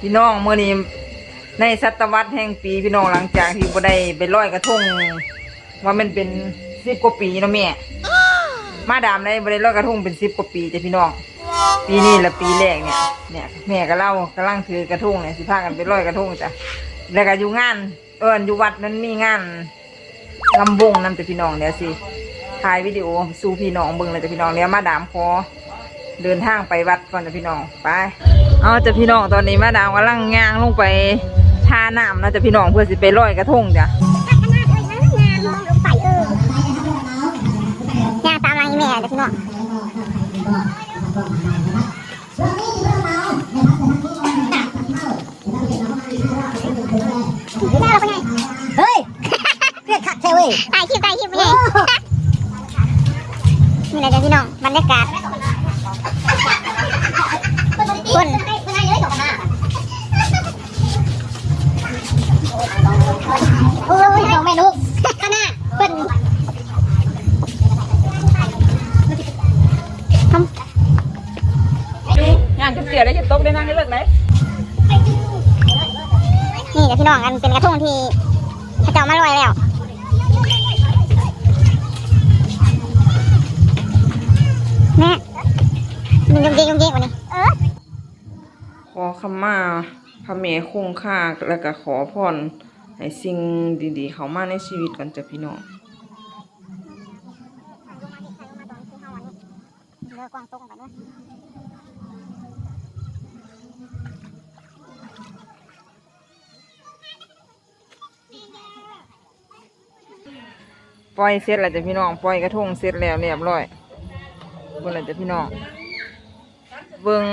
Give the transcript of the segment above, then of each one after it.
พี่น้องเมื่อนี้ในศตวรรษแห่งปีพี่น้องหลังจากที่บ่ได้ไปลอยกระทงว่ามันเป็นสิบกว่าปีเนาะแม่มาดามได้บ่ได้ลอยกระทงเป็นสิบกว่าปีจ้ะพี่น้อง ปีนี้ละปีแรกเนี่ยเนี่ยแม่ก็เล่ากำลังถือกระทงเนี่ยสิพากันไปลอยกระทงจ้ะแล้วก็อยู่งาน เอิญอยู่วัดนั้นมีงานลำวงนั่นจ้ะพี่น้องเดี๋ยวสิถ่ายวิดีโอสู่พี่น้องเบิ่งเลยจ้ะพี่น้องเดี๋ยวมาดามขอเดินทางไปวัดก่อนจ้ะพี่น้องไป เอาจะพี่น้องตอนนี้มาดามกำลังย่างลงไปท่าน้ำนะจะพี่น้องเพื่อสิไปลอยกระทงจ้ะย่างตามรางอีแม่เดี๋ยวพี่น้องเฮ้ยเรียกขัดเทเว้ยถ่ายคลิปถ่ายคลิปไปเลยนี่แหละเดี๋ยวพี่น้องบรรยากาศคน อ้ยน้องแม่ลูกข้างหน้าเป็นย่างจะเสียได้จะตกได้นั่งได้เลิกไหนนี่เดี๋ยวพี่น้องกันเป็นกระทงที่พระเจ้ามาลอยแล้วแม่มันยุ่งเยงยุ่งเยงกว่านี้เออขอขมาพระเมคงค่าแล้วก็ขอพร ให้สิ่งดีๆ เข้ามาในชีวิตกันจ้ะพี่น้องปล่อยเสร็จแล้วจ้ะพี่น้องปล่อยกระทงเสร็จแล้วเรียบร้อยเบิ่งแล้วจ้ะพี่น้องเบิ่ง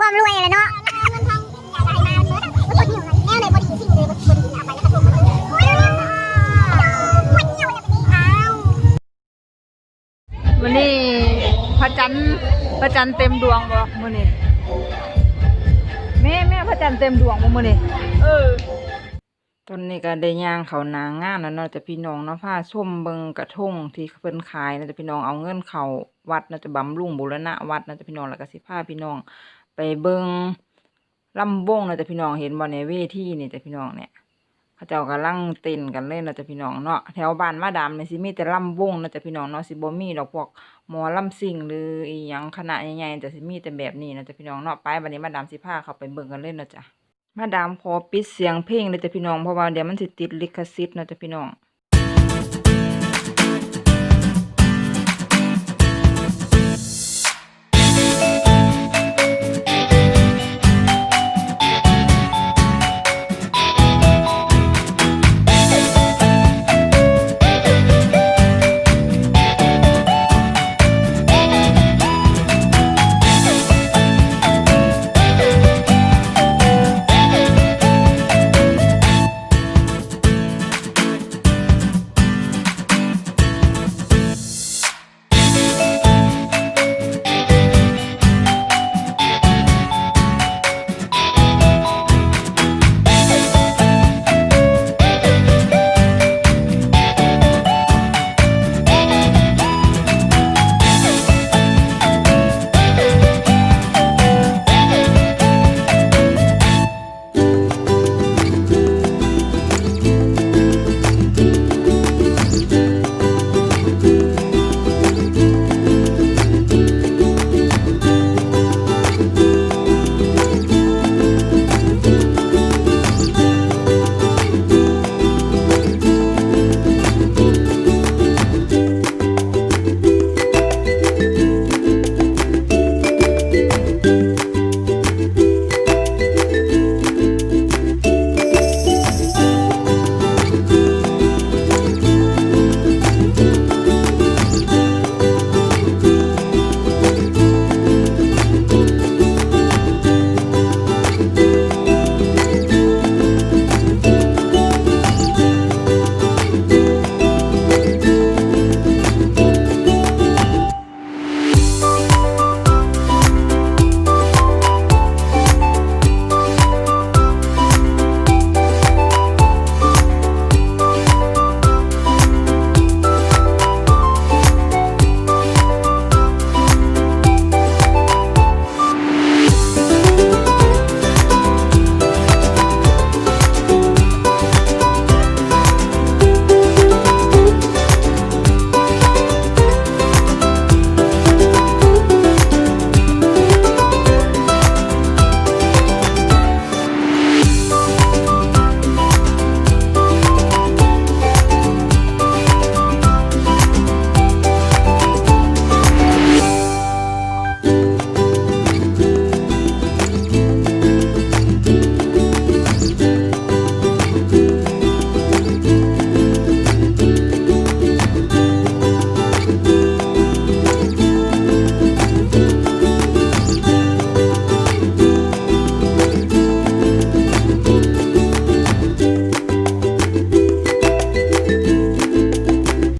อาแต่ความรวยเลยเนาะมันทำอย่าได้มาเมื่อมันหิวไหนแน่เลยบดีสิ่งเลยบดีเอาไปในกระทงมันเหี่ยวแบบนี้เอาวันนี้พระจันทร์พระจันทร์เต็มดวงบ่มื้อนี้แม่แม่พระจันทร์เต็มดวงบ่มื้อนี้เออตอนนี้ก็ได้ย่างเขานางงานแล้วเนาะจะพี่น้องเนาะพาชมเบิงกระทงที่เพิ่นขายเนาะจะพี่น้องเอาเงินเขาวัดเนาะจะบำรุงบูรณะวัดเนาะจะพี่น้องแล้วก็สิพาพี่น้อง ไปเบิงลำวงเนาะจะพี่น้องเห็นบ่ในเวทีนี่จะพี่น้องเนี่ยเขาเจ้ากำลังเต้นกันเล่นเนาะจะพี่น้องเนาะแถวบ้านมาดามเนี่ยสิมีแต่ลำวงเนาะจะพี่น้องเนาะสิบ่มีดอกพวกหมอลำซิ่งหรืออีหยังคณะใหญ่ๆจะสิมีแต่แบบนี้เนาะจะพี่น้องเนาะไปบัดนี้มาดามสิพาเขาไปเบิงกันเล่นเนาะจ้ะมาดามขอปิดเสียงเพลงเลยจ้ะพี่น้องเพราะว่าเดี๋ยวมันสิติดลิขสิทธิ์เนาะจ้ะพี่น้อง